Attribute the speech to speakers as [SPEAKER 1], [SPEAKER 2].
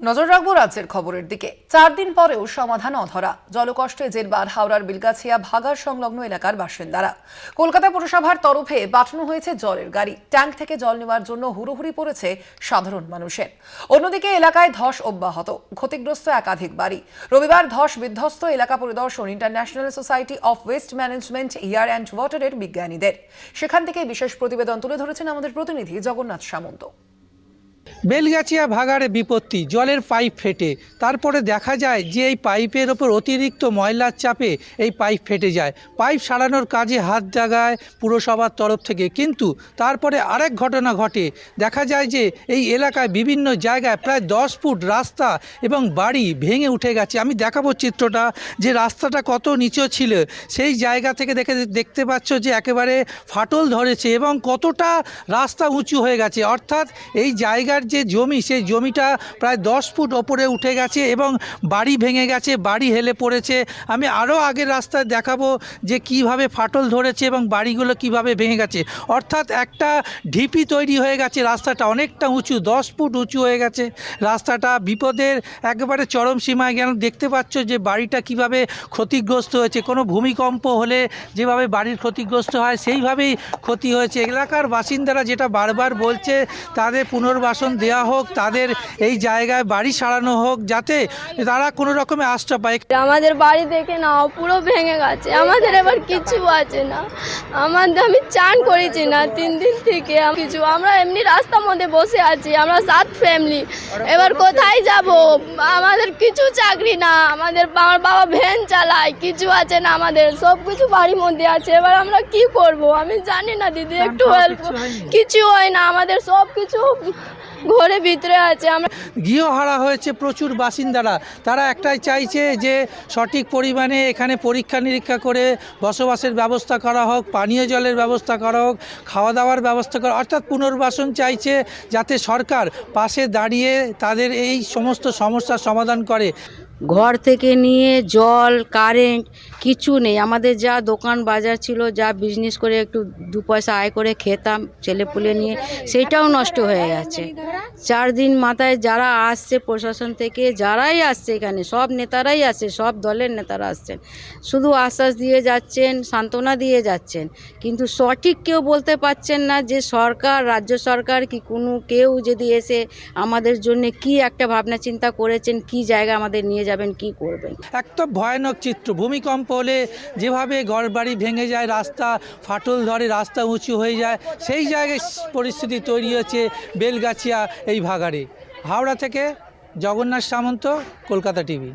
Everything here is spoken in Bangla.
[SPEAKER 1] নজর রাখব রাজ্যের খবরের দিকে। চার দিন পরেও সমাধান অধরা। জলকষ্টে জেরবার হাওড়ার বিলগাছিয়া ভাগার সংলগ্ন এলাকার বাসিন্দারা। কলকাতা পুরসভার তরফে পাঠানো হয়েছে জলের গাড়ি। ট্যাঙ্ক থেকে জল নেওয়ার জন্য হুড়োহুড়ি পড়েছে সাধারণ মানুষের। অন্যদিকে এলাকায় ধস অব্যাহত। ক্ষতিগ্রস্ত একাধিক বাড়ি। রবিবার ধস বিধ্বস্ত এলাকা পরিদর্শন international society of waste management air and ওয়াটারের বিজ্ঞানীদের। সেখান থেকে বিশেষ প্রতিবেদন তুলে ধরেছেন আমাদের প্রতিনিধি জগন্নাথ সামন্ত।
[SPEAKER 2] বেলগাছিয়া ভাগাড়ে বিপত্তি, জলের পাইপ ফেটে। তারপরে দেখা যায় যে এই পাইপের ওপর অতিরিক্ত ময়লার চাপে এই পাইপ ফেটে যায়। পাইপ সারানোর কাজে হাত জাগায় পুরসভার তরফ থেকে। কিন্তু তারপরে আরেক ঘটনা ঘটে। দেখা যায় যে এই এলাকায় বিভিন্ন জায়গায় প্রায় দশ ফুট রাস্তা এবং বাড়ি ভেঙে উঠে গেছে। আমি দেখাবো চিত্রটা, যে রাস্তাটা কত নিচু ছিল। সেই জায়গা থেকে দেখে দেখতে পাচ্ছ যে একেবারে ফাটল ধরেছে এবং কতটা রাস্তা উঁচু হয়ে গেছে। অর্থাৎ এই জায়গার যে জমি, সেই জমিটা প্রায় দশ ফুট ওপরে উঠে গেছে এবং বাড়ি ভেঙে গেছে, বাড়ি হেলে পড়েছে। আমি আরও আগের রাস্তায় দেখাবো যে কীভাবে ফাটল ধরেছে এবং বাড়িগুলো কীভাবে ভেঙে গেছে। অর্থাৎ একটা ঢিপি তৈরি হয়ে গেছে রাস্তাটা, অনেকটা উঁচু, দশ ফুট উঁচু হয়ে গেছে রাস্তাটা। বিপদের একেবারে চরম সীমায় গেল দেখতে পাচ্ছ যে বাড়িটা কীভাবে ক্ষতিগ্রস্ত হয়েছে। কোনো ভূমিকম্প হলে যেভাবে বাড়ির ক্ষতিগ্রস্ত হয়, সেইভাবেই ক্ষতি হয়েছে। এলাকার বাসিন্দারা যেটা বারবার বলছে, তাদের পুনর্বাসন দেওয়া হোক তাদের এই জায়গায় বাড়ি সারানো হোক যাতে তারা কোনো রকমে আশ্রয় পায়।
[SPEAKER 3] আমাদের বাড়ি দেখে না পুরো ভেঙে গেছে। আমাদের এবার কিছু আছে না। আমাদের আমি চান করেছি না তিন দিন থেকে। কিছু আমরা এমনি রাস্তার মধ্যে বসে আছি। আমরা সাত ফ্যামিলি এবার কোথায় যাব? আমাদের কিছু চাকরি না। আমাদের আমার বাবা ভ্যান চালায়। কিছু আছে না আমাদের। সব কিছু বাড়ির মধ্যে আছে। এবার আমরা কি করব? আমি জানি না দিদি একটু হেল্প কিছু হয় না। আমাদের সব কিছু ঘরে ভিতরে আছে আমরা
[SPEAKER 2] গৃহহারা হয়েছে প্রচুর বাসিন্দারা। তারা একটাই চাইছে যে সঠিক পরিমাণে এখানে পরীক্ষা নিরীক্ষা করে বসবাসের ব্যবস্থা করা হোক পানীয় জলের ব্যবস্থা করা হোক খাওয়া দাওয়ার ব্যবস্থা করা অর্থাৎ পুনর্বাসন চাইছে যাতে সরকার পাশে দাঁড়িয়ে তাদের এই সমস্ত সমস্যার সমাধান করে।
[SPEAKER 4] ঘর থেকে নিয়ে জল কারেন্ট কিছু নেই। আমাদের যা দোকান বাজার ছিল যা বিজনেস করে একটু দু পয়সা আয় করে খেতাম ছেলেপুলে নিয়ে সেইটাও নষ্ট হয়ে গেছে। চার দিন মাথায় যারা আসছে প্রশাসন থেকে, যারাই আসছে এখানে, সব নেতারাই আসছে, সব দলের নেতারা আসছেন। শুধু আশ্বাস দিয়ে যাচ্ছেন, সান্ত্বনা দিয়ে যাচ্ছেন। কিন্তু সঠিক কেউ বলতে পারছেন না যে সরকার, রাজ্য সরকার কি কোনো কেউ যদি এসে আমাদের জন্য কি একটা ভাবনা চিন্তা করেছেন, কি জায়গা আমাদের নিয়ে যাবেন, কি করবেন?
[SPEAKER 2] একটা ভয়ানক চিত্র। ভূমিকম্প হলে যেভাবে ঘরবাড়ি ভেঙে যায়, রাস্তা ফাটল ধরে রাস্তা উঁচু হয়ে যায়, সেই জায়গায় পরিস্থিতি তৈরি হয়েছে বেলগাছিয়া এই ভাগাড়ে। হাওড়া থেকে জগন্নাথ সামন্ত কলকাতা টিভি।